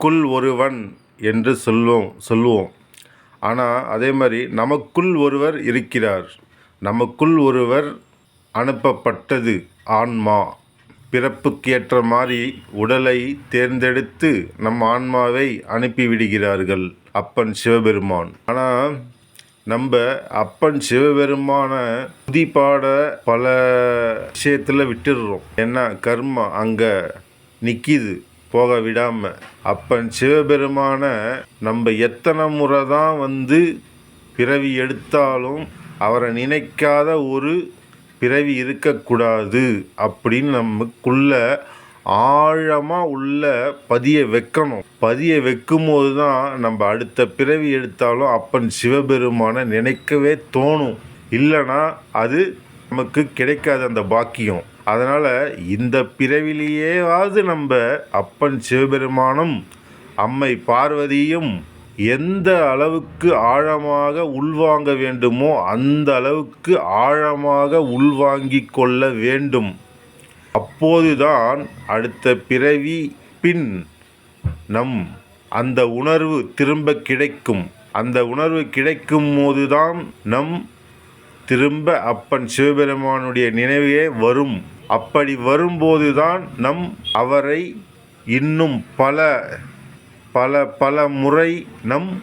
தனக்குள் ஒருவன் என்று சொல்வோம் சொல்லுவோம். ஆனால் அதே மாதிரி நமக்குள் ஒருவர் இருக்கிறார். நமக்குள் ஒருவர் அனுப்பப்பட்டது ஆன்மா. பிறப்புக்கேற்ற மாதிரி உடலை தேர்ந்தெடுத்து நம் ஆன்மாவை அனுப்பிவிடுகிறார்கள் அப்பன் சிவபெருமான். ஆனால் நம்ம அப்பன் சிவபெருமான புதிப்பாட பல விஷயத்தில் விட்டுடுறோம். ஏன்னா கர்மா அங்கே நிற்கிது போக விடாமல் அப்பன் சிவபெருமான நம்ம எத்தனை முறை தான் வந்து பிறவி எடுத்தாலும் அவரை நினைக்காத ஒரு பிறவி இருக்கக்கூடாது அப்படின்னு நமக்குள்ள ஆழமாக உள்ள பதிய வைக்கணும். பதிய வைக்கும்போது தான் நம்ம அடுத்த பிறவி எடுத்தாலும் அப்பன் சிவபெருமானை நினைக்கவே தோணும். இல்லைன்னா அது நமக்கு கிடைக்காது அந்த பாக்கியம். அதனால் இந்த பிறவிலேயேவாவது நம்ம அப்பன் சிவபெருமானும் அம்மை பார்வதியும் எந்த அளவுக்கு ஆழமாக உள்வாங்க வேண்டுமோ அந்த அளவுக்கு ஆழமாக உள்வாங்கி கொள்ள வேண்டும். அப்போதுதான் அடுத்த பிறவி பின் நம் அந்த உணர்வு திரும்ப கிடைக்கும். அந்த உணர்வு கிடைக்கும் போதுதான் நம் திரும்ப அப்பன் சிவபெருமானுடைய நினைவே வரும். அப்படி வரும்போதுதான் நம் அவரை இன்னும் பல பல பல முறை நம்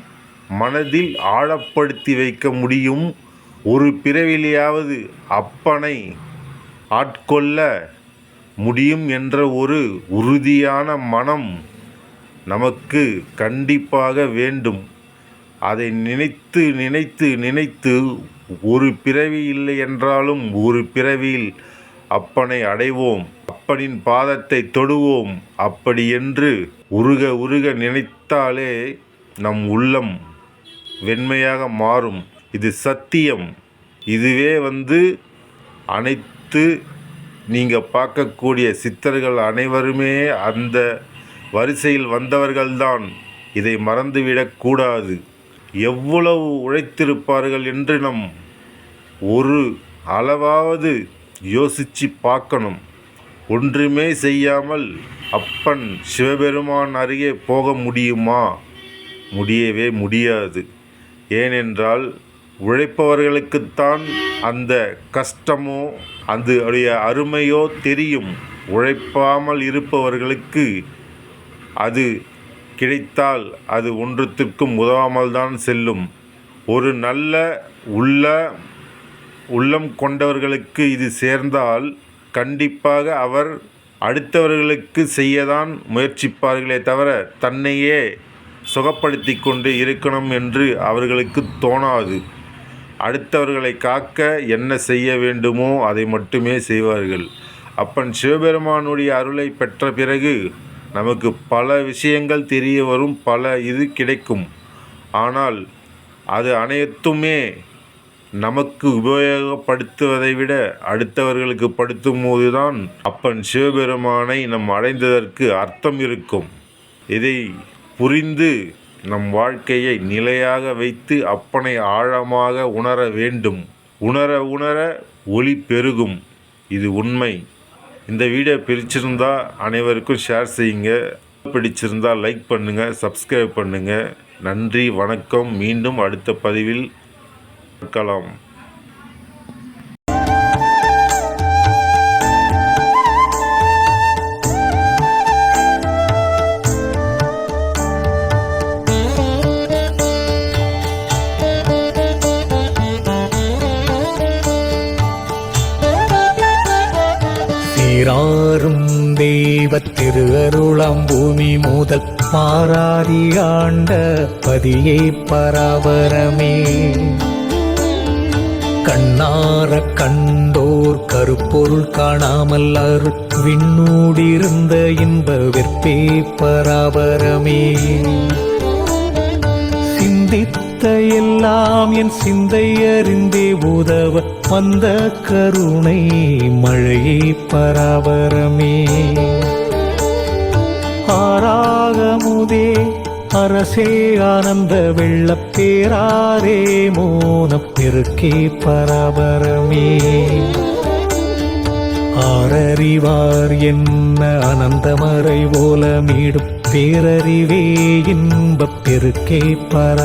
மனதில் ஆழப்படுத்தி வைக்க முடியும். ஒரு பிறவிலையாவது அப்பனை ஆட்கொள்ள முடியும் என்ற ஒரு உறுதியான மனம் நமக்கு கண்டிப்பாக வேண்டும். அதை நினைத்து நினைத்து நினைத்து ஒரு பிறவி இல்லை என்றாலும் ஒரு பிறவியில் அப்பனை அடைவோம். அப்பனின் பாதத்தை தொடுவோம். அப்படி என்று உருக உருக நினைத்தாலே நம் உள்ளம் வெண்மையாக மாறும். இது சத்தியம். இதுவே வந்து அனைத்து நீங்கள் பார்க்கக்கூடிய சித்தர்கள் அனைவருமே அந்த வரிசையில் வந்தவர்கள்தான். இதை மறந்துவிடக்கூடாது எவ்வளவு உழைத்திருப்பார்கள் என்று நம் ஒரு அளவாவது யோசித்து பார்க்கணும். ஒன்றுமே செய்யாமல் அப்பன் சிவபெருமான் அருகே போக முடியுமா? முடியவே முடியாது. ஏனென்றால் உழைப்பவர்களுக்குத்தான் அந்த கஷ்டமோ அது உடைய அருமையோ தெரியும். உழைப்பாமல் இருப்பவர்களுக்கு அது கிடைத்தால் அது ஒன்றுத்திற்கும் உதவாமல் தான் செல்லும். ஒரு நல்ல உள்ள உள்ளம் கொண்டவர்களுக்கு இது சேர்ந்தால் கண்டிப்பாக அவர் அடுத்தவர்களுக்கு செய்யதான் முயற்சிப்பார்களே தவிர தன்னையே சுகப்படுத்தி கொண்டு இருக்கணும் என்று அவர்களுக்கு தோணாது. அடுத்தவர்களை காக்க என்ன செய்ய வேண்டுமோ அதை மட்டுமே செய்வார்கள். அப்பன் சிவபெருமானுடைய அருளை பெற்ற பிறகு நமக்கு பல விஷயங்கள் தெரிய வரும் பல இது கிடைக்கும். ஆனால் அது அனைத்துமே நமக்கு உபயோகப்படுத்துவதை விட அடுத்தவர்களுக்கு படுத்தும் போதுதான் அப்பன் சிவபெருமானை நம் அடைந்ததற்கு அர்த்தம் இருக்கும். இதை புரிந்து நம் வாழ்க்கையை நிலையாக வைத்து அப்பனை ஆழமாக உணர வேண்டும். உணர உணர ஒளி பெருகும். இது உண்மை. இந்த வீடியோ பிரிச்சிருந்தால் அனைவருக்கும் ஷேர் செய்யுங்க. பிடிச்சிருந்தா லைக் பண்ணுங்கள் சப்ஸ்கிரைப் பண்ணுங்கள் நன்றி வணக்கம். மீண்டும் அடுத்த பதிவில் இருக்கலாம். சீராரும் தெய்வத் திருஅருளாம் பூமி முதல் மாறாதி ஆண்ட பதியை பராபரமே கண்ணார கண்டோர் கருப்பொருள் காணாமல் அருள் விண்ணூடிருந்த இன்ப வெற்பே பராபரமே சிந்தித்த எல்லாம் என் சிந்தை அறிந்தே உதவ வந்த கருணை மழையே பராபரமே. ஆராகமுதே அரசே ஆனந்த வெள்ளப்பேராரே மோனப்பெருக்கே பரபரமே. ஆரறிவார் என்ன அனந்தமறை போல ஓலமீடும் பேரறிவே இன்பப் பெருக்கே பரா